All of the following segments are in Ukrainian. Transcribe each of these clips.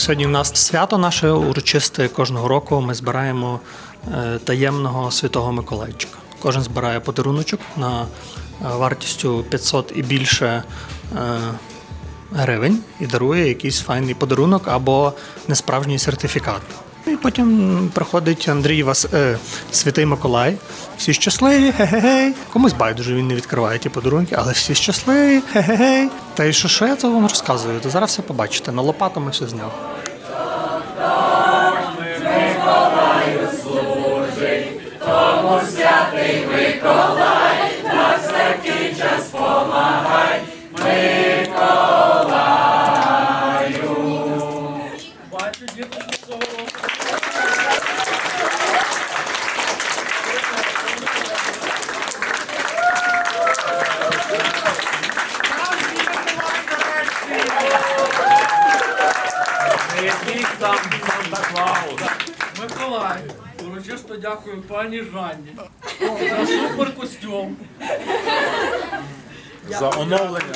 Сьогодні в нас свято наше урочисте кожного року. Ми збираємо е, таємного святого Миколайчика. Кожен збирає подаруночок на е, вартістю 500 і більше е, гривень і дарує якийсь файний подарунок або несправжній сертифікат. І потім приходить Андрій Вас... е, Святий Миколай. Всі щасливі, ге-ге-гей. Комусь байдуже він не відкриває ті подарунки, але всі щасливі, ге-ге-гей. Та і що, що я то вам розказую? То зараз все побачите. На лопату ми все зняли. Бачу, дякую пані Жанні за супер костюм. За оновлення.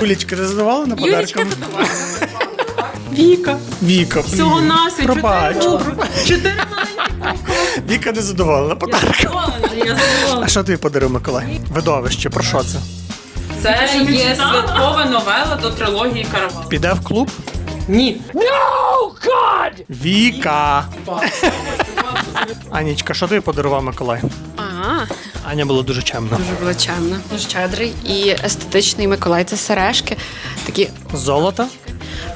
Юлічка! Ти задоволена Юлічка подарком? задоволена. Віка. Віка, Всього нас і Пробач. чотири Чотири маленькі. Віка не задоволена Я подарком. задоволена, я А що тобі подарив Миколай? Видовище, про що це? Це є святкова новела до трилогії Караван. Піде в клуб? Ні. Віка. Анічка, що тобі подарував Миколай? А, Аня була дуже чемна. дуже було чемно. Щедрий і естетичний Миколай. Це сережки, такі Золото?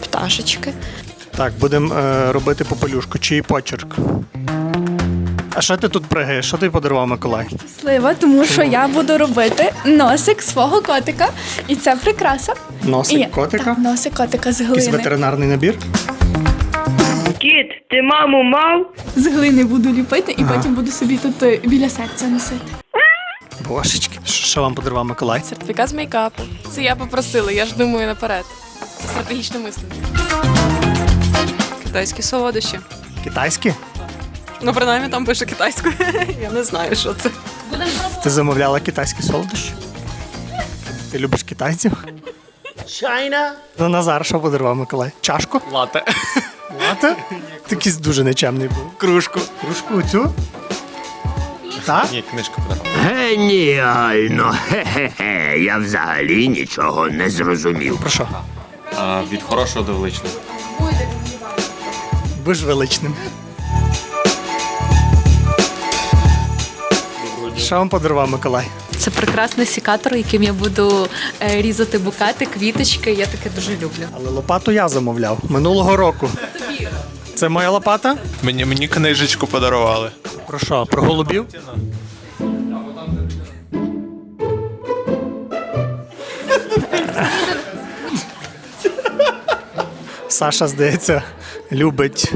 пташечки. Так, будемо е, робити попелюшку. Чий почерк? А що ти тут пригаєш? Що тобі подарував Миколай? Щаслива, тому що я буду робити носик свого котика, і це прикраса. Носик І- котика? Так, носик котика з Якийсь глини. ветеринарний набір? Кіт, ти маму мав? З глини буду ліпити, і потім буду собі тут е, біля серця носити. Божечки. Що вам подарував Миколай? Сертифікат з мейкапу. Це я попросила, я ж думаю наперед. Це стратегічне мислення. Китайські солодощі. Китайські? Ну, принаймні там пише китайською. Я не знаю, що це. Ти замовляла китайські солодощі? Ти любиш китайців? China. Ну, Назар, що подарував Миколай? Чашку? Лате. Лате? Ти якийсь дуже нечемний був. Кружку. Кружку цю? Так? Ні, книжку подарував. Геніально! Хе-хе-хе, я взагалі нічого не зрозумів. Про що? А, від хорошого до величного. Будь величним. Що вам подарував Миколай? Це прекрасний секатор, яким я буду е, різати букети, квіточки. Я таке дуже люблю. Але лопату я замовляв минулого року. Це моя лопата? Мені, мені книжечку подарували. Про що? Про голубів? Саша, здається, любить.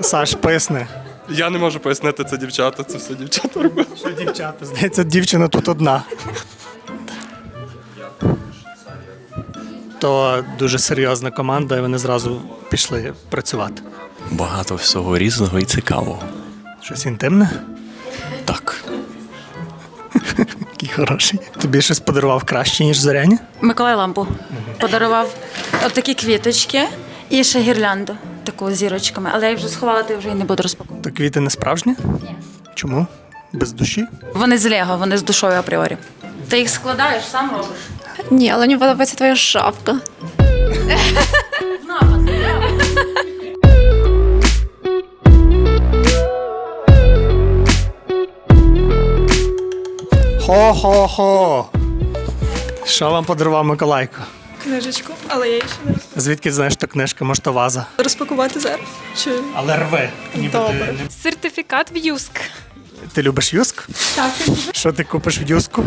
Саш писне. Я не можу пояснити це дівчата, це все дівчата робили. Що дівчата? Здається, дівчина тут одна. То дуже серйозна команда, і вони зразу пішли працювати. Багато всього різного і цікавого. Щось інтимне? Хороший. Тобі щось подарував краще, ніж Зоряні? Миколай лампу подарував отакі квіточки і ще гірлянду, таку з зірочками. Але я їх вже сховала, то я вже і не буду розпаковувати. То квіти не справжні? Ні. Чому? Без душі? Вони з Лего, вони з душою апріорі. Ти їх складаєш, сам робиш. Ні, але мені подобається твоя шапка. Хо-хо-хо! Що вам подарував Миколайко? Книжечку, але я її ще не Звідки знаєш, що книжка, може, то ваза? розпакувати зараз. Чи Але рви. Ніби Добре. не- сертифікат в Юск? ти любиш юск? Так. Що ти купиш в юску?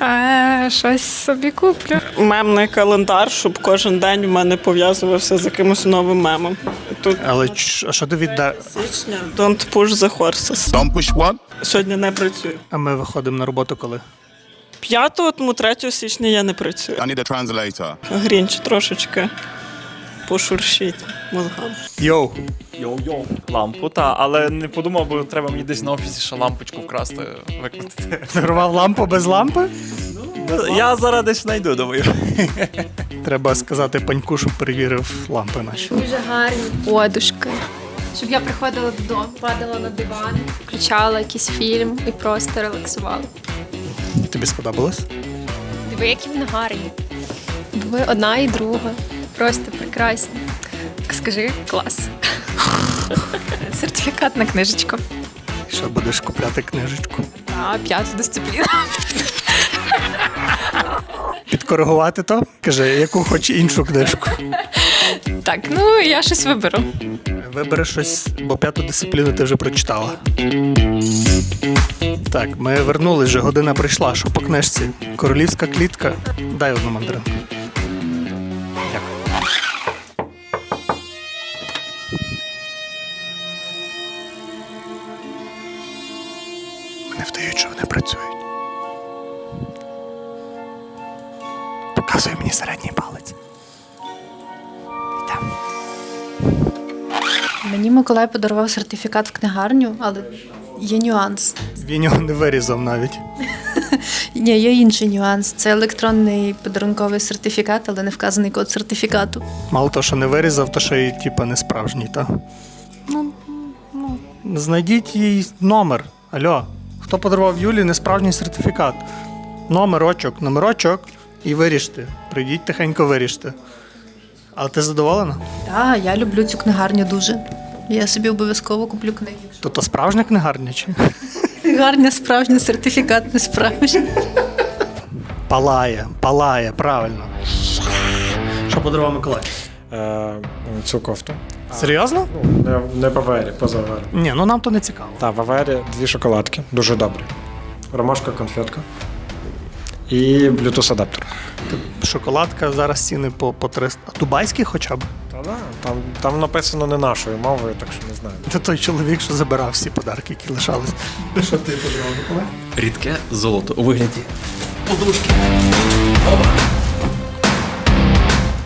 А, щось собі куплю. мемний календар, щоб кожен день в мене пов'язувався з якимось новим мемом. Тут Але ч- а що ти відда... січня Don't push the horses. Don't push what? Сьогодні не працюю. А ми виходимо на роботу коли? 5, тому 3 січня я не працюю. I need a translator. Грінч трошечки пошуршить мозгам. Йоу! Йоу-йоу, лампу, та, але не подумав, бо треба мені десь на офісі ще лампочку вкрасти, викрутити. Подарував лампу без лампи? Я зараз десь знайду, думаю. Треба сказати паньку, щоб перевірив лампи наші. Дуже гарні подушки. Щоб я приходила додому, падала на диван, включала якийсь фільм і просто релаксувала. Тобі сподобалось? Диви, які вони гарні. Ви одна і друга. Просто прекрасні. Скажи, клас. Сертифікат на книжечку. Що будеш купляти книжечку? А, п'яту дисципліну. Підкоригувати то? Каже, яку хоч іншу книжку. Так, ну я щось виберу. Вибери щось, бо п'яту дисципліну ти вже прочитала. Так, ми вернулись вже, година прийшла. Що по книжці? Королівська клітка. Дай одну мандаринку. Дякую. Вдають, що вони працюють. Показує мені середній палець. Мені Миколай подарував сертифікат в книгарню, але є нюанс. Він його не вирізав навіть. Ні, є інший нюанс. Це електронний подарунковий сертифікат, але не вказаний код сертифікату. Мало того, що не вирізав, то ще й типа не справжній, та? Ну, ну, знайдіть їй номер. Алло, хто подарував Юлі несправжній сертифікат? Номерочок, номерочок і виріште. Прийдіть тихенько виріште. Але ти задоволена? Так, я люблю цю книгарню дуже. Я собі обов'язково куплю книги. То то справжня книгарня чи? Книгарня справжня, сертифікат не справжній. Палає, палає, правильно. Що подарував Миколай? Е, цю кофту. Серйозно? Не, не в Авері, поза Авері. Ні, ну нам то не цікаво. Та, в Авері дві шоколадки, дуже добрі. Ромашка, конфетка. І Bluetooth адаптер. Шоколадка зараз ціни по, по 300. А дубайські хоча б? Там, там написано не нашою мовою, так що не знаю. Це той чоловік, що забирав всі подарки, які лишались. Що ти подарував? Рідке золото у вигляді.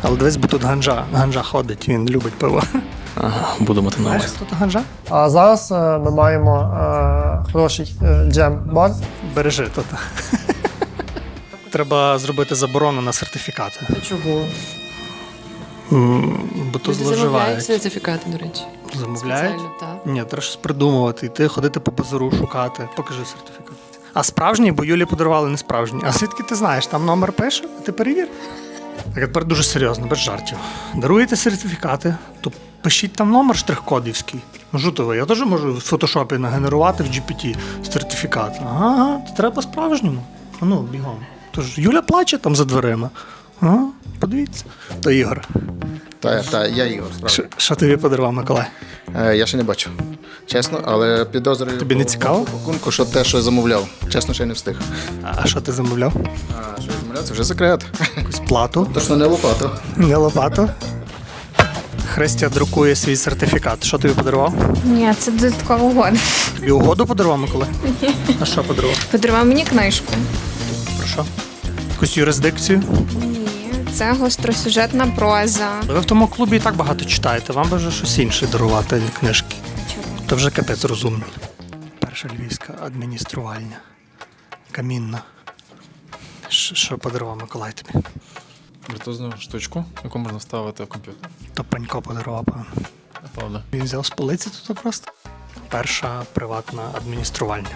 Але дивись, бо тут ганжа. Ганжа ходить, він любить пиво. Ага, буду мати на Знаєш, увазі. хто то ганжа? А зараз ми маємо хороший джем-бар. Бережи тут. Треба зробити заборону на сертифікати. Чого? Бо то зловживають. сертифікати, до речі. Замовляють? так. Ні, треба щось придумувати, йти, ходити по базару, шукати. Покажи сертифікат. А справжній, бо Юлі подарували не справжній. А звідки ти знаєш? Там номер пише, а ти перевір. Так, а тепер дуже серйозно, без жартів. Даруєте сертифікати, то пишіть там номер штрих-кодівський. Ну, жутове, я теж можу в фотошопі нагенерувати в GPT сертифікат. Ага, ага, то треба по-справжньому. А Ну, бігом. Тож Юля плаче там за дверима. Ага, подивіться. То Ігор. Та, та я Ігор, справді. Що, тобі подарував Миколай? Е, я ще не бачив. Чесно, але підозрюю. Тобі не по- цікаво? по пакунку, що те, що я замовляв. Чесно, ще не встиг. А що ти замовляв? А що я замовляв, це вже секрет. Якусь плату? Точно не лопату. Не лопату. Христя друкує свій сертифікат. Що тобі подарував? Ні, це додаткова угода. Тобі угоду подарував Микола? А що подарував? Подарував мені книжку. Про що? Якусь юрисдикцію? Це гостросюжетна проза. Ви в тому клубі і так багато читаєте, вам би вже щось інше дарувати, книжки. То вже капець розумний. Перша львівська адмініструвальня. Камінна. Ш- Що подарував Миколай тобі? Блютузну штучку, яку можна вставити в комп'ютер. То панько подарував, певно. Напевно. Він взяв з полиці тут просто. Перша приватна адмініструвальня.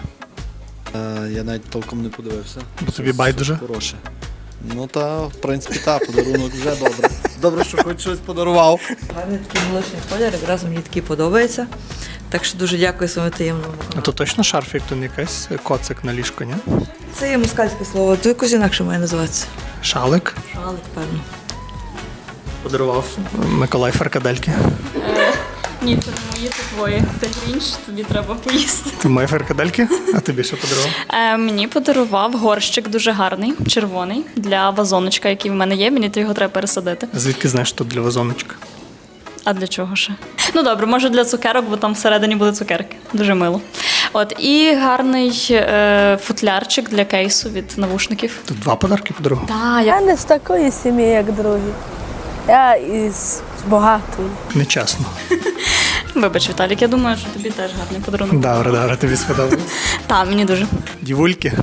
Е, Я навіть толком не подивився. Бо тобі байдуже? Хороше. Ну та, в принципі, та, подарунок вже добре. Добре, що хоч щось подарував. Гарний такий молочний колір, якраз мені такий подобається. Так що дуже дякую своєму таємному. А то точно шарфік, то не якийсь коцик на ліжко, ні? Це є москальське слово, то якось інакше має називатися. Шалик. Шалик, певно. Подарував Миколай фаркадельки. Ні, це не моє, це твоє. Ти грінч, тобі треба поїсти. Ти мої фаркадельки? А тобі що подарував? Е, мені подарував горщик дуже гарний, червоний, для вазоночка, який в мене є. Мені то його треба пересадити. Звідки знаєш, що для вазоночка? А для чого ще? Ну добре, може для цукерок, бо там всередині були цукерки. Дуже мило. От і гарний е, футлярчик для кейсу від навушників. Тут два подарки подарував? Та, Я не з такої сім'ї, як другі. Я із багатої. Нечесно. Вибач, Віталік, я думаю, що тобі теж гарний подарунок. Добре, добре, тобі сподобалось. Так, мені дуже. Дівульки.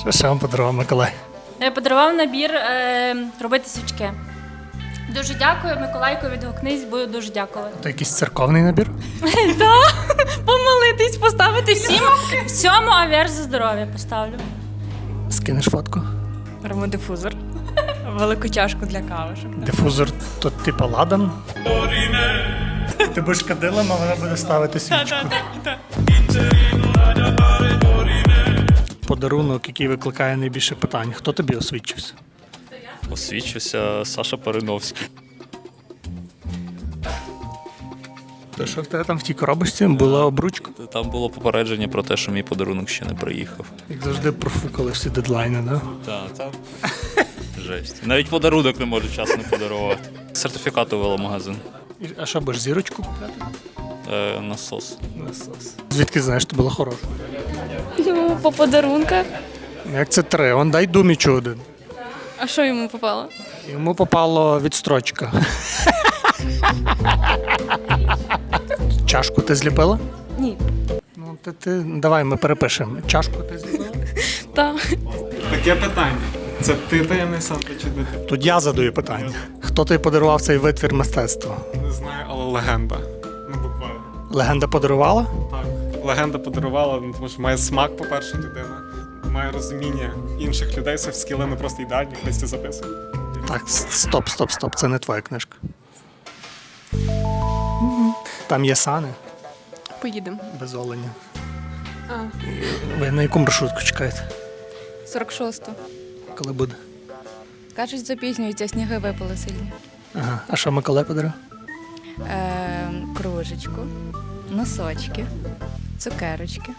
Що ще вам подарував Миколай? Я подарував набір е, робити свічки. Дуже дякую, Миколайко, відгукнись, буду дуже дякувати. То якийсь церковний набір? Так, помолитись, поставити всім. Всьому аверс за здоров'я поставлю. Скинеш фотку? Беремо дифузор. Велику чашку для кави. Дифузор то типа ладан. Ти будеш кадилом, а вона буде ставити свічку. Подарунок, який викликає найбільше питань. Хто тобі освідчився? Освічився Саша Париновський. То що в тебе там в тій коробочці була обручка? Там було попередження про те, що мій подарунок ще не приїхав. Як завжди профукали всі дедлайни, да? Так, так. Жесть. Навіть подарунок не можу часно подарувати. Сертифікат у веломагазин. І- А що будеш зірочку купляти? Е, насос. Насос. Звідки знаєш, що було хороше? Ну, по подарунках. Ну, Як це три? Он дай думічу один. А що йому попало? Йому попало відстрочка. Чашку ти зліпила? Ні. Ну, ти, ти, давай ми перепишемо. Чашку ти зліпила? Так. Таке питання. Це ти таємний Санта чи не ти? Тут я задаю питання. Хто тобі подарував цей витвір мистецтва? Не знаю, але легенда. Ну, буквально. Легенда подарувала? Так. Легенда подарувала, ну, тому що має смак, по-перше, людина. Має розуміння інших людей, софт скіли не просто ідеальні, хтось це записує. Так, с- стоп, стоп, стоп. Це не твоя книжка. Там є сани Поїдемо. без оленя. А, Ви на яку маршрутку чекаєте? 46-ту. Коли буде? Кажуть, запізнюються, сніги випали сильні. Ага. А що Миколай подарував? Е, кружечку, носочки, цукерочки.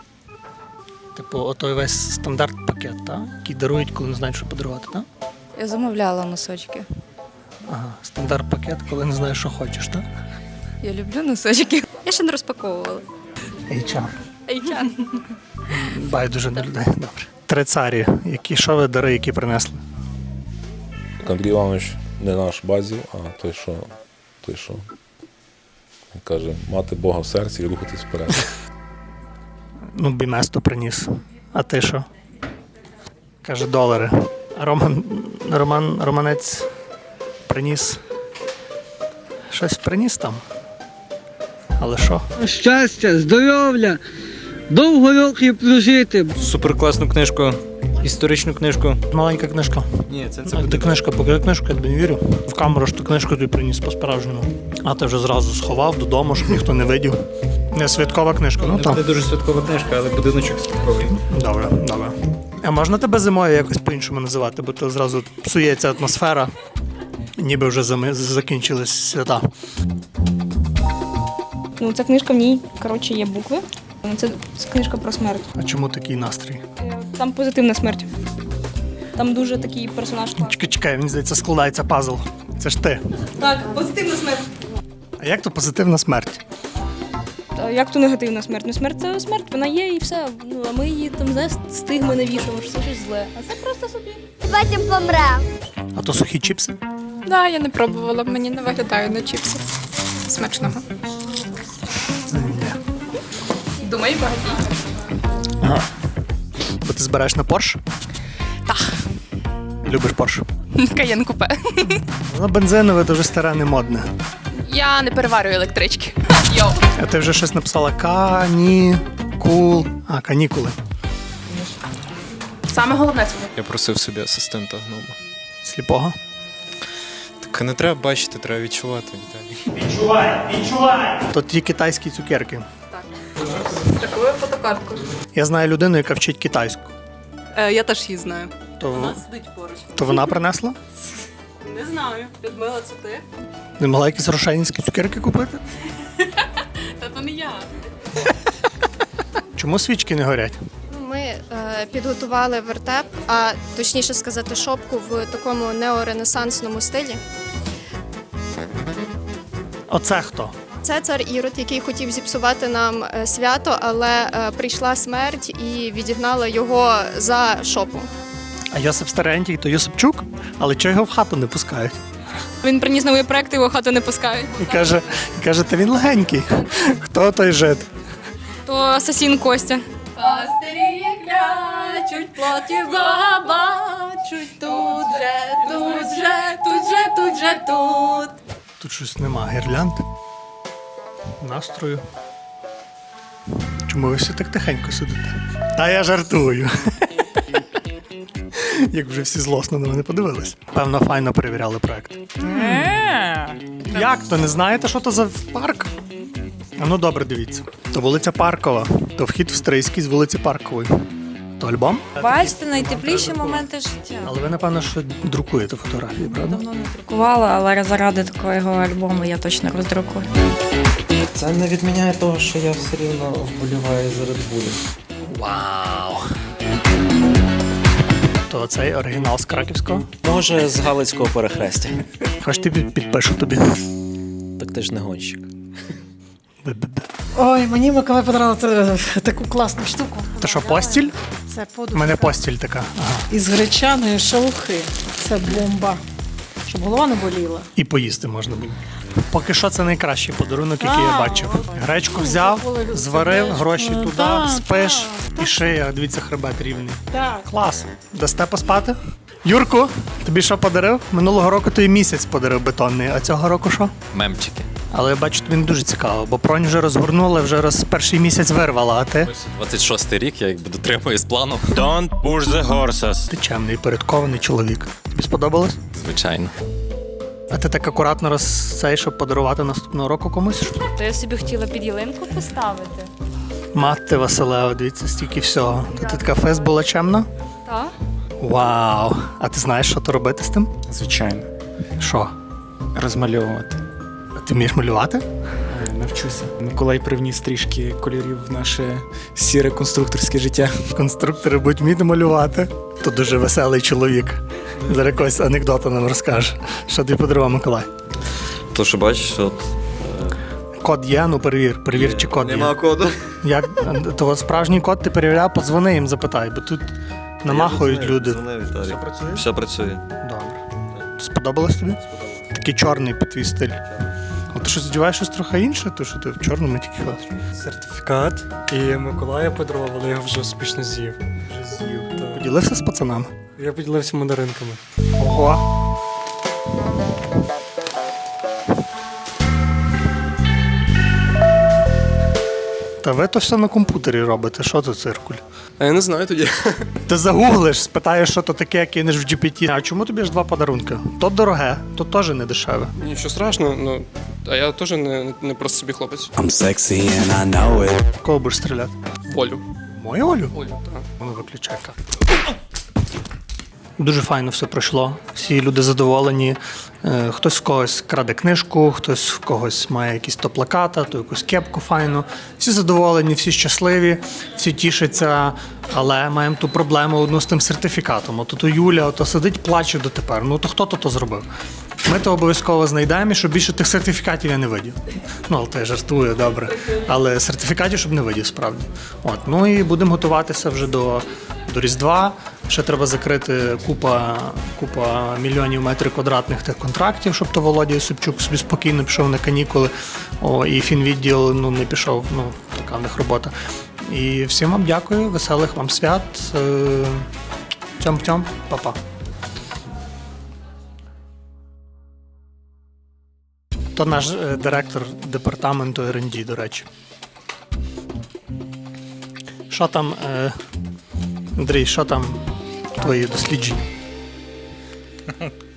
Типу, отой весь стандарт пакет, так? Який дарують, коли не знають, що подарувати, так? Я замовляла носочки. Ага. Стандарт пакет, коли не знаєш, що хочеш, так? Я люблю носочки. Я ще не розпаковувала. HR. Айчан. Байдуже на людей. Добре. Три царі. Які що ви дари, які принесли? Андрій Іванович не наш базів, а той, що той, що він каже, мати Бога в серці і рухатись вперед. Ну, біместо приніс. А ти що? Каже, долари. А Роман, Роман, Романець приніс. Щось приніс там. Але що? Щастя, здоров'я, довго років прожити. Суперкласну книжку, історичну книжку. Маленька книжка. Ні, це, А ти книжка, покажи книжку, я тобі не вірю. В камеру ж ти книжку тобі приніс по-справжньому. А ти вже зразу сховав додому, щоб ніхто не видів. Не святкова книжка, ну так. буде дуже святкова книжка, але будиночок святковий. Добре, добре. А можна тебе зимою якось по-іншому називати, бо то зразу псується атмосфера, ніби вже зами- закінчились свята. Ну, ця книжка в ній, коротше, є букви. Це книжка про смерть. А чому такий настрій? Там позитивна смерть. Там дуже такий персонаж. Чекай, чекай, мені здається, складається пазл. Це ж ти. Так, позитивна смерть. А як то позитивна смерть? Та як то негативна смерть? Ну, смерть це смерть, вона є і все. Ну, а ми її там знаєш, стигми навішуємо, що це щось зле. А це просто собі. Потім помре. А то сухі чіпси? Да, я не пробувала, мені не виглядає на чіпси. Смачного. Думаю, багатій. Ага. Бо ти збираєш на Порш? Так. Любиш Порш? Каєн купе. Воно бензинове дуже старе, не модне. Я не переварюю електрички. Йоу. А ти вже щось написала кані, кул. А, канікули. Саме головне це. Я просив собі асистента гнома. Сліпого. Так не треба бачити, треба відчувати, Віталій. Відчувай, відчувай! Тут ті китайські цукерки. Такою фотокарткою. Я знаю людину, яка вчить китайську. Е, я теж її знаю. То, Вона сидить поруч. то вона принесла? Не знаю. Людмила, це ти? Не могла якісь рошенівські цукерки купити? Та то не я. Чому свічки не горять? Ми е, підготували вертеп, а точніше сказати, шопку в такому неоренесансному стилі. Оце хто? Це цар Ірод, який хотів зіпсувати нам е, свято, але е, прийшла смерть і відігнала його за шопу. А Йосип Старенький, то Йосипчук, але чого його в хату не пускають? Він приніс новий проект, його в хату не пускають. І каже, і каже, та він легенький. Хто той жит? То асасін Костя. Пастирі клячуть, плотів бачуть. Тут же, тут же, тут же, тут же, тут. Тут щось нема. Гірлянд. Настрою. Чому ви всі так тихенько сидите? Та я жартую. Як вже всі злосно на мене подивились. Певно, файно перевіряли проект. Як то не знаєте, що то за парк? А ну добре, дивіться. То вулиця Паркова, то вхід в Стрийський з вулиці Паркової. То альбом? Бачите, найтепліші моменти життя. Але ви, напевно, що друкуєте фотографії, правда? Не Друкувала, але заради такого альбому я точно роздрукую. Це не відміняє того, що я все рівно вболіваю за Red Bull. Вау! То цей оригінал з Краківського? Може, з Галицького перехрестя. Хоч ти підпишу тобі. Так ти ж не гонщик. Ой, мені Миколай подарував це, таку класну штуку. То що, постіль? Це У подушка мене постіль така. Ага. із гречаної шелухи. Це бомба. Щоб голова не боліла. І поїсти можна буде. Поки що це найкращий подарунок, який я бачив. Гречку взяв, зварив, гроші Ну, туди, так, спиш і шия. Дивіться, хребет рівний. Так. Клас. Дасте поспати? Юрку, тобі що подарив? Минулого року тобі місяць подарив бетонний, а цього року що? Мемчики. Але я бачу, тобі не дуже цікаво, бо бронь вже розгорнула, вже роз перший місяць вирвала, а ти? 26 рік, я якби дотримуюсь плану. Don't push the horses. Ти чемний, порядкований чоловік. Тобі сподобалось? Звичайно. А ти так акуратно роз цей, щоб подарувати наступного року комусь? То я собі хотіла під ялинку поставити. Мати Василева, дивіться, стільки всього. Та ти така фест була чемна? Так? Вау! А ти знаєш, що то робити з тим? Звичайно. Що? Розмальовувати. А ти вмієш малювати? Е, Навчуся. Миколай привніс трішки кольорів в наше сіре конструкторське життя. Конструктори будуть вміти малювати. То дуже веселий чоловік. Зараз якось анекдота нам розкаже. Що тобі подарував Миколай? То, що бачиш, от Код є, ну перевір, перевір, чи код Нема є. коду. Як то от справжній код ти перевіряв, подзвони їм, запитай, бо тут намахують люди. Все працює? Все працює. Добре. Сподобалось тобі? Такий чорний по твій стиль. А ти що сподіваєш щось трохи інше, то що ти в чорному тільки ходиш? Сертифікат. І Миколая подарував, але я його вже успішно з'їв. Вже з'їв. Поділився з пацанами? Я поділився мандаринками. Ого. Та ви то все на комп'ютері робите, що це циркуль? А я не знаю тоді. Ти загуглиш, спитаєш, що то таке, кинеш в GPT. А чому тобі ж два подарунки? То дороге, то теж не дешеве. Нічого страшного, ну. А я теж не, не просто собі хлопець. I'm sexy and I know it. Кого будеш стріляти? Олю. Мою Олю? Олю, так. Воно виключай карту. Дуже файно все пройшло. Всі люди задоволені. Е, Хтось в когось краде книжку, хтось в когось має якісь то плаката, то якусь кепку файну. Всі задоволені, всі щасливі, всі тішаться. Але маємо ту проблему одну з тим сертифікатом. От то Юля ото сидить, плаче дотепер. Ну то хто то то зробив? Ми то обов'язково знайдемо, щоб більше тих сертифікатів я не видів. Ну, але я жартую, добре. Але сертифікатів, щоб не видів, справді. От, ну і будемо готуватися вже до, до Різдва ще треба закрити купа купа мільйонів метрів квадратних тих контрактів, щоб то Володій Собчук собі спокійно пішов на канікули. О, І фінвідділ ну, не пішов, ну така в них робота. І всім вам дякую, веселих вам свят. Е, тьом-тьом, па-па. То наш е, директор департаменту РНД, до речі. Що там? Е... Андрій, що там твої дослідження?